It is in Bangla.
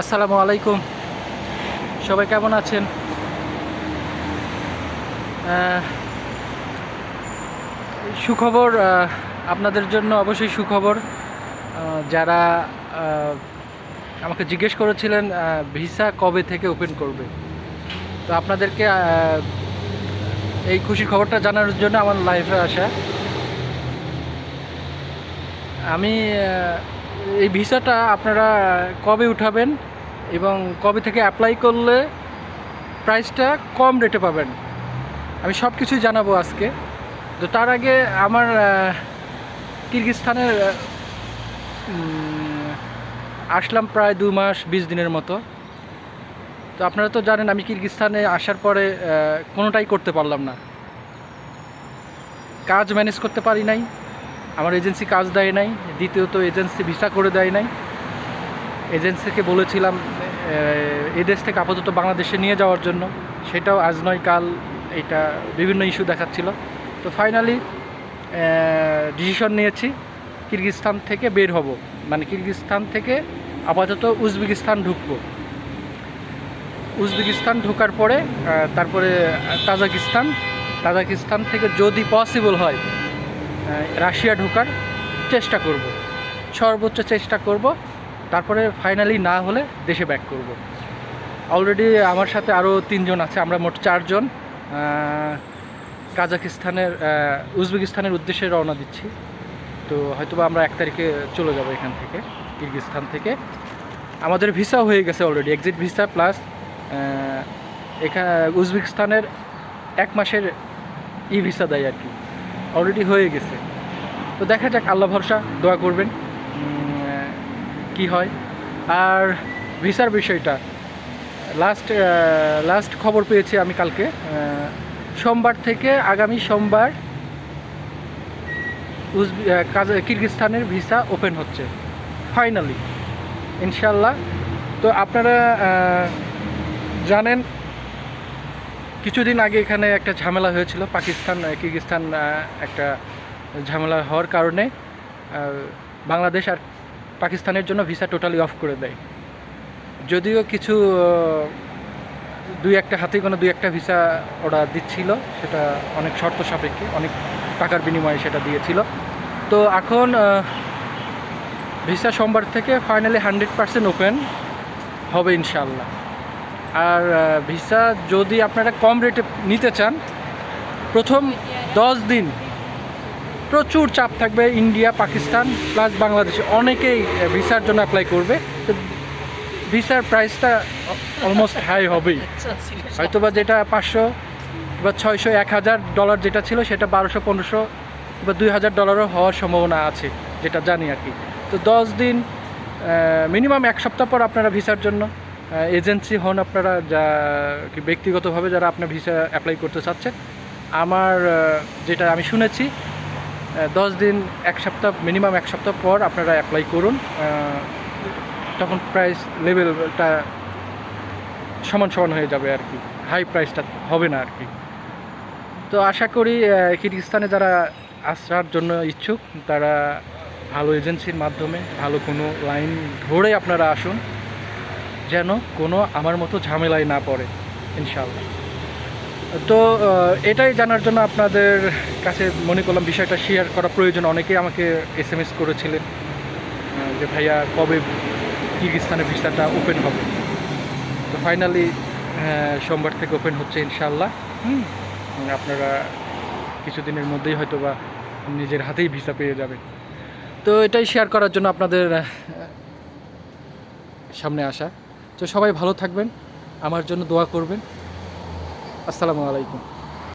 আসসালামু আলাইকুম। সবাই কেমন আছেন? সুখবর আপনাদের জন্য অবশ্যই সুখবর। যারা আমাকে জিজ্ঞেস করেছিলেন ভিসা কবে থেকে ওপেন করবে। তো আপনাদেরকে এই খুশির খবরটা জানার জন্য আমার লাইফে আসা। আমি এই ভিসাটা আপনারা কবে উঠাবেন? এবং কবে থেকে অ্যাপ্লাই করলে প্রাইসটা কম রেটে পাবেন? আমি সব কিছুই জানাব আজকে। তো তার আগে আমার আহ, কিরগিজস্তানের আসলাম প্রায় দু মাস বিশ দিনের মতো। তো আপনারা তো জানেন আমি কিরগিজস্তানে আসার পরে কোনোটাই করতে পারলাম না। কাজ ম্যানেজ করতে পারি নাই। আমার এজেন্সি কাজ দেয় নাই। দ্বিতীয়ত এজেন্সি ভিসা করে দেয় নাই। এজেন্সিকে বলেছিলাম আহ, এই দেশ থেকে আপাতত বাংলাদেশে নিয়ে যাওয়ার জন্য। সেটাও আজ নয় কাল এটা বিভিন্ন ইস্যু দেখাচ্ছিল। তো ফাইনালি ডিসিশন নিয়েছি কিরগিজস্তান থেকে বের হব। মানে কিরগিজস্তান থেকে আপাতত উজবেকিস্তান ঢুকবো। উজবেকিস্তান ঢোকার পরে তারপরে তাজাকিস্তান। তাজাকিস্তান থেকে যদি পসিবল হয় রাশিয়া ঢোকার চেষ্টা করব। সর্বোচ্চ চেষ্টা করব। তারপরে ফাইনালি না হলে দেশে ব্যাক করব। অলরেডি আমার সাথে আরও তিনজন আছে, আমরা মোট চারজন। কাজাকিস্তানের উজবেকিস্তানের উদ্দেশ্যে রওনা দিচ্ছি। তো হয়তোবা আমরা এক তারিখে চলে যাব এখান থেকে, কিরগিজস্তান থেকে। আমাদের ভিসা হয়ে গেছে অলরেডি এক্সিট ভিসা প্লাস এখানে উজবেকিস্তানের এক মাসের ই ভিসা দেয় আর কি। অলরেডি হয়ে গেছে। তো দেখা যাক, আল্লাহ ভরসা, দোয়া করবেন। কি হয়? আর ভিসার বিষয়টা। লাস্ট লাস্ট খবর পেয়েছি আমি কালকে। সোমবার থেকে আগামী সোমবার আহ, কিরগিজস্তানের ভিসা ওপেন হচ্ছে। ফাইনালি ইনশাল্লাহ তো আপনারা জানেন কিছুদিন আগে এখানে একটা ঝামেলা হয়েছিল। পাকিস্তান আহ, কিরগিজস্তান একটা ঝামেলা হওয়ার কারণে বাংলাদেশ আর পাকিস্তানের জন্য ভিসা টোটালি অফ করে দেয়। যদিও কিছু দুই একটা হাতে কোনো দুই একটা ভিসা ওরা দিচ্ছিল, সেটা অনেক শর্ত সাপেক্ষে, অনেক টাকার বিনিময়ে সেটা দিয়েছিল। তো এখন ভিসা সোমবার থেকে ফাইনালি হান্ড্রেড পার্সেন্ট ওপেন হবে ইনশাল্লাহ আর ভিসা যদি আপনারা কম রেটে নিতে চান, প্রথম দশ দিন প্রচুর চাপ থাকবে ইন্ডিয়া, পাকিস্তান প্লাস বাংলাদেশে। অনেকেই ভিসার জন্য অ্যাপ্লাই করবে। তো ভিসার প্রাইসটা অলমোস্ট হাই হবেই। হয়তো বা যেটা পাঁচশো বা ছয়শো, এক হাজার ডলার যেটা ছিল, সেটা বারোশো, পনেরোশো বা দুই হাজার ডলারও হওয়ার সম্ভাবনা আছে, যেটা জানি আর কি। তো দশ দিন মিনিমাম এক সপ্তাহ পর আপনারা ভিসার জন্য এজেন্সি হন আপনারা যা, কি ব্যক্তিগতভাবে যারা আপনার ভিসা অ্যাপ্লাই করতে চাচ্ছেন। আমার যেটা আমি শুনেছি দশ দিন এক সপ্তাহ মিনিমাম এক সপ্তাহ পর আপনারা অ্যাপ্লাই করুন। তখন প্রাইস লেভেলটা সমান সমান হয়ে যাবে আর কি। হাই প্রাইসটা হবে না আর কি। তো আশা করি আহ, কিরগিজস্তানে যারা আসার জন্য ইচ্ছুক তারা ভালো এজেন্সির মাধ্যমে ভালো কোনো লাইন ধরে আপনারা আসুন যেন কোনো আমার মতো ঝামেলায় না পড়ে ইনশাল্লাহ তো এটাই জানার জন্য আপনাদের কাছে মনে করলাম বিষয়টা শেয়ার করা প্রয়োজন। অনেকেই আমাকে এস এম এস করেছিলেন যে ভাইয়া কবে কিরগিজস্তানের ভিসাটা ওপেন হবে? তো ফাইনালি সোমবার থেকে ওপেন হচ্ছে ইনশাল্লাহ হুম। আপনারা কিছুদিনের মধ্যেই হয়তো বা নিজের হাতেই ভিসা পেয়ে যাবেন। তো এটাই শেয়ার করার জন্য আপনাদের সামনে আসা। তো সবাই ভালো থাকবেন আমার জন্য দোয়া করবেন। আসসালামু আলাইকুম।